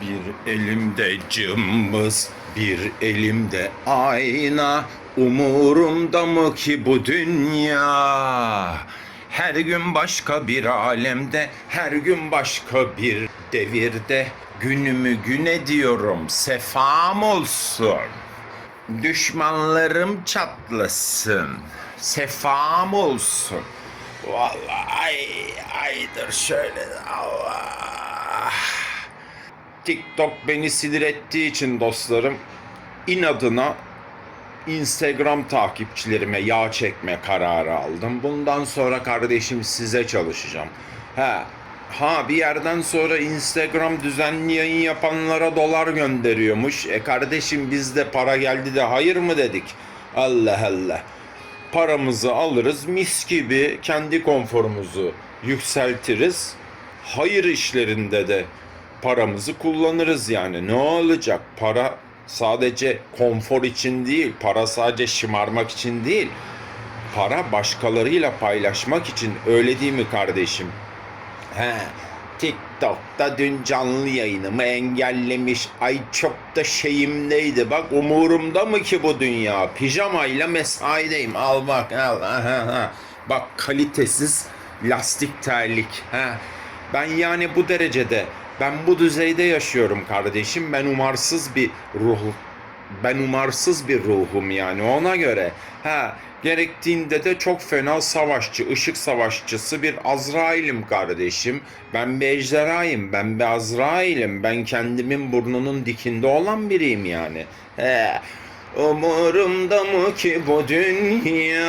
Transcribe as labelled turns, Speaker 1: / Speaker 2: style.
Speaker 1: Bir elimde cımbız, bir elimde ayna. Umurumda mı ki bu dünya? Her gün başka bir alemde, her gün başka bir devirde. Günümü güne diyorum, sefam olsun. Düşmanlarım çatlasın, sefam olsun. Vallahi ay, aydır şöyle Allah. TikTok beni sinir ettiği için dostlarım inadına Instagram takipçilerime yağ çekme kararı aldım. Bundan sonra kardeşim size çalışacağım. Ha, ha bir yerden sonra Instagram düzenli yayın yapanlara dolar gönderiyormuş. E kardeşim bizde para geldi de hayır mı dedik? Allah Allah. Paramızı alırız mis gibi kendi konforumuzu yükseltiriz. Hayır işlerinde de paramızı kullanırız yani. Ne olacak? Para sadece konfor için değil, para sadece şımarmak için değil. Para başkalarıyla paylaşmak için öyle değil mi kardeşim? He, TikTok'ta dün canlı yayınımı engellemiş. Ay çok da şeyimdeydi. Bak umurumda mı ki bu dünya? Pijamayla mesaideyim. Al bak al. Aha, aha. Bak kalitesiz lastik terlik. Ha. Ben yani bu derecede, ben bu düzeyde yaşıyorum kardeşim. Ben umarsız bir ruh, ben umarsız bir ruhum yani ona göre. Ha, gerektiğinde de çok fena savaşçı, ışık savaşçısı bir Azrail'im kardeşim. Ben bir ejderhayım, ben bir Azrail'im. Ben kendimin burnunun dikinde olan biriyim yani. He. Umurumda mı ki bu dünya?